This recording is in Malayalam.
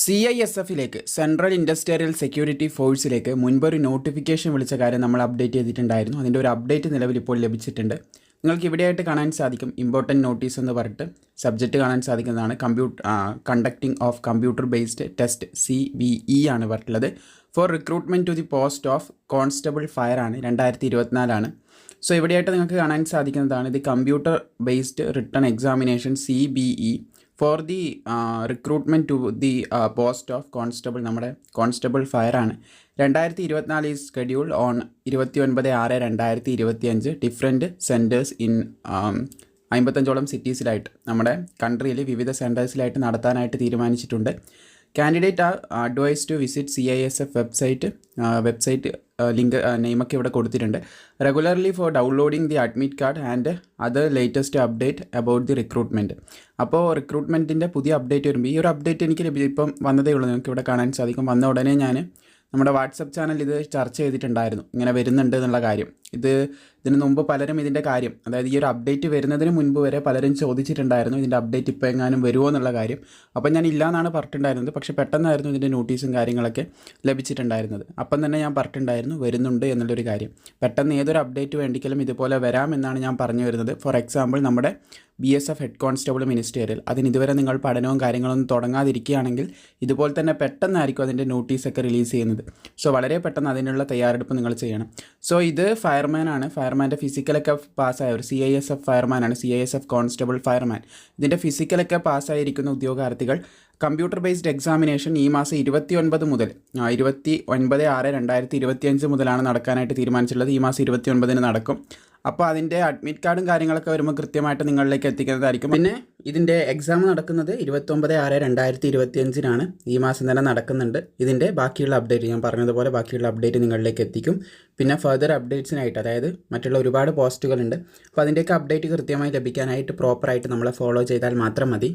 സി ഐ എസ് എഫിലേക്ക് സെൻട്രൽ ഇൻഡസ്ട്രിയൽ സെക്യൂരിറ്റി ഫോഴ്സിലേക്ക് മുൻപൊരു നോട്ടിഫിക്കേഷൻ വിളിച്ച കാര്യം നമ്മൾ അപ്ഡേറ്റ് ചെയ്തിട്ടുണ്ടായിരുന്നു. അതിന്റെ ഒരു അപ്ഡേറ്റ് നിലവിൽ ഇപ്പോൾ ലഭിച്ചിട്ടുണ്ട്. നിങ്ങൾക്ക് ഇവിടെയായിട്ട് കാണാൻ സാധിക്കും ഇമ്പോർട്ടന്റ് നോട്ടീസ് എന്ന് പറഞ്ഞിട്ട്. സബ്ജക്റ്റ് കാണാൻ സാധിക്കുന്നതാണ് computer conducting of computer based test C B E ആണ് പറഞ്ഞിട്ടുള്ളത്. For recruitment to the post of constable fire ആണ് രണ്ടായിരത്തി ഇരുപത്തിനാലാണ് സോ ഇവിടെയായിട്ട് നിങ്ങൾക്ക് കാണാൻ സാധിക്കുന്നതാണ് ഇത് computer based return examination C B E for the recruitment to the post of constable നമ്മുടെ കോൺസ്റ്റബിൾ ഫയർ ആണ്. രണ്ടായിരത്തി ഇരുപത്തിനാല് ഈസ് ഷെഡ്യൂൾ ഓൺ ഇരുപത്തി ഒൻപത് ആറ് രണ്ടായിരത്തി ഇരുപത്തി അഞ്ച് ഡിഫറെന്റ് സെന്റേഴ്സ് ഇൻ അമ്പത്തഞ്ചോളം സിറ്റീസിലായിട്ട് നമ്മുടെ കൺട്രിയിൽ വിവിധ സെന്റേഴ്സിലായിട്ട് നടത്താനായിട്ട് തീരുമാനിച്ചിട്ടുണ്ട്. Candidate are advise to visit C I S F website website link നെയിമൊക്കെ ഇവിടെ കൊടുത്തിട്ടുണ്ട്. Regularly for downloading the admit card and other latest update about the recruitment അപ്പോൾ റിക്രൂട്ട്മെന്റിന്റെ പുതിയ അപ്ഡേറ്റ് വരുമ്പോൾ ഈ ഒരു അപ്ഡേറ്റ് എനിക്ക് ഇപ്പം വന്നതേ ഉള്ളൂ. നിങ്ങൾക്ക് ഇവിടെ കാണാൻ സാധിക്കും. വന്ന ഉടനെ ഞാൻ നമ്മുടെ വാട്സപ്പ് ചാനൽ ഇത് ചർച്ച ചെയ്തിട്ടുണ്ടായിരുന്നു. ഇങ്ങനെ വരുന്നുണ്ട് എന്നുള്ള കാര്യം. ഇത് ഇതിന് മുമ്പ് പലരും ഇതിന്റെ കാര്യം അതായത് ഈ ഒരു അപ്ഡേറ്റ് വരുന്നതിന് മുൻപ് വരെ പലരും ചോദിച്ചിട്ടുണ്ടായിരുന്നു ഇതിന്റെ അപ്ഡേറ്റ് ഇപ്പോൾ എങ്ങാനും വരുമോ എന്നുള്ള കാര്യം. അപ്പോൾ ഞാൻ ഇല്ല എന്നാണ് പറഞ്ഞിട്ടുണ്ടായിരുന്നത്. പക്ഷേ പെട്ടെന്നായിരുന്നു ഇതിന്റെ നോട്ടീസും കാര്യങ്ങളൊക്കെ ലഭിച്ചിട്ടുണ്ടായിരുന്നത്. അപ്പം തന്നെ ഞാൻ പറഞ്ഞിട്ടുണ്ടായിരുന്നു വരുന്നുണ്ട് എന്നുള്ളൊരു കാര്യം. പെട്ടെന്ന് ഏതൊരു അപ്ഡേറ്റ് വേണ്ടിക്കലും ഇതുപോലെ വരാം എന്നാണ് ഞാൻ പറഞ്ഞു വരുന്നത്. ഫോർ എക്സാമ്പിൾ നമ്മുടെ B S F head constable ministerial അതിന് ഇതുവരെ നിങ്ങൾ പഠനവും കാര്യങ്ങളൊന്നും തുടങ്ങാതിരിക്കുകയാണെങ്കിൽ ഇതുപോലെ തന്നെ പെട്ടെന്നായിരിക്കും അതിന്റെ നോട്ടീസൊക്കെ റിലീസ് ചെയ്യുന്നത്. സോ വളരെ പെട്ടെന്ന് അതിനുള്ള തയ്യാറെടുപ്പ് നിങ്ങൾ ചെയ്യണം. സോ ഇത് ഫയർമാൻ ആണ്. ഫയർമാന്റെ ഫിസിക്കലൊക്കെ പാസ്സായ ഒരു C I S F ഫയർമാനാണ് C I S F constable fireman ഇതിന്റെ ഫിസിക്കലൊക്കെ പാസ്സായിരിക്കുന്ന ഉദ്യോഗാർത്ഥികൾ കമ്പ്യൂട്ടർ ബേസ്ഡ് എക്സാമിനേഷൻ ഈ മാസം ഇരുപത്തി ഒൻപത് മുതൽ ഇരുപത്തി ഒൻപത് ആറ് രണ്ടായിരത്തി ഇരുപത്തിയഞ്ച് മുതലാണ് നടക്കാനായിട്ട് തീരുമാനിച്ചിട്ടുള്ളത്. ഈ മാസം ഇരുപത്തി ഒൻപതിന് നടക്കും. അപ്പോൾ അതിന്റെ അഡ്മിറ്റ് കാർഡും കാര്യങ്ങളൊക്കെ വരുമ്പോൾ കൃത്യമായിട്ട് നിങ്ങളിലേക്ക് എത്തിക്കുന്നതായിരിക്കും. പിന്നെ ഇതിന്റെ എക്സാം നടക്കുന്നത് ഇരുപത്തൊമ്പത് ആറ് രണ്ടായിരത്തി ഇരുപത്തിയഞ്ചിനാണ് ഈ മാസം തന്നെ നടക്കുന്നുണ്ട്. ഇതിന്റെ ബാക്കിയുള്ള അപ്ഡേറ്റ് ഞാൻ പറഞ്ഞതുപോലെ ബാക്കിയുള്ള അപ്ഡേറ്റ് നിങ്ങളിലേക്ക് എത്തിക്കും. പിന്നെ ഫർദർ അപ്ഡേറ്റ്സിനായിട്ട് അതായത് മറ്റുള്ള ഒരുപാട് പോസ്റ്റുകളുണ്ട് അപ്പോൾ അതിന്റെയൊക്കെ അപ്ഡേറ്റ് കൃത്യമായി ലഭിക്കാനായിട്ട് പ്രോപ്പറായിട്ട് നമ്മളെ ഫോളോ ചെയ്താൽ മാത്രം മതി.